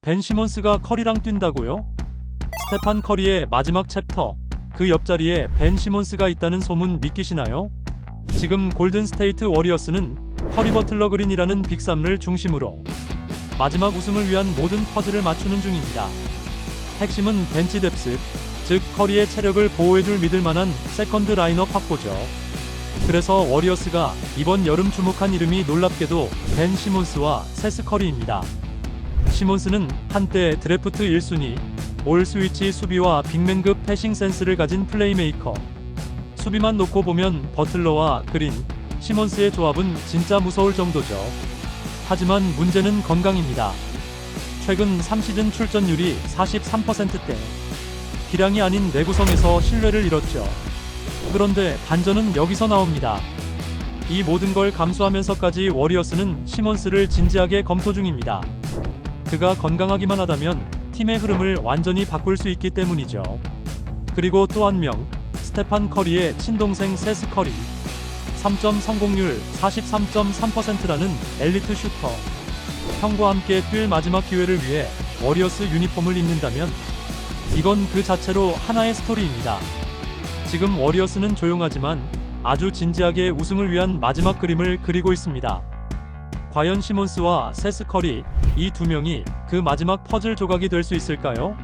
벤 시몬스가 커리랑 뛴다고요? 스테판 커리의 마지막 챕터. 그 옆자리에 벤 시몬스가 있다는 소문 믿기시나요? 지금 골든 스테이트 워리어스는 커리 버틀러 그린이라는 빅삼을 중심으로 마지막 우승을 위한 모든 퍼즐을 맞추는 중입니다. 핵심은 벤치 뎁스, 즉 커리의 체력을 보호해줄 믿을 만한 세컨드 라인업 확보죠. 그래서 워리어스가 이번 여름 주목한 이름이 놀랍게도 벤 시몬스와 세스 커리입니다. 시몬스는 한때 드래프트 1순위, 올 스위치 수비와 빅맨급 패싱 센스를 가진 플레이메이커. 수비만 놓고 보면 버틀러와 그린, 시몬스의 조합은 진짜 무서울 정도죠. 하지만 문제는 건강입니다. 최근 3시즌 출전율이 43%대. 기량이 아닌 내구성에서 신뢰를 잃었죠. 그런데 반전은 여기서 나옵니다. 이 모든 걸 감수하면서까지 워리어스는 시몬스를 진지하게 검토 중입니다. 그가 건강하기만 하다면 팀의 흐름을 완전히 바꿀 수 있기 때문이죠. 그리고 또 한 명, 스테판 커리의 친동생 세스 커리. 3점 성공률 43.3%라는 엘리트 슈터. 형과 함께 뛸 마지막 기회를 위해 워리어스 유니폼을 입는다면 이건 그 자체로 하나의 스토리입니다. 지금 워리어스는 조용하지만 아주 진지하게 우승을 위한 마지막 그림을 그리고 있습니다. 과연 시몬스와 세스 커리 이 두 명이 그 마지막 퍼즐 조각이 될 수 있을까요?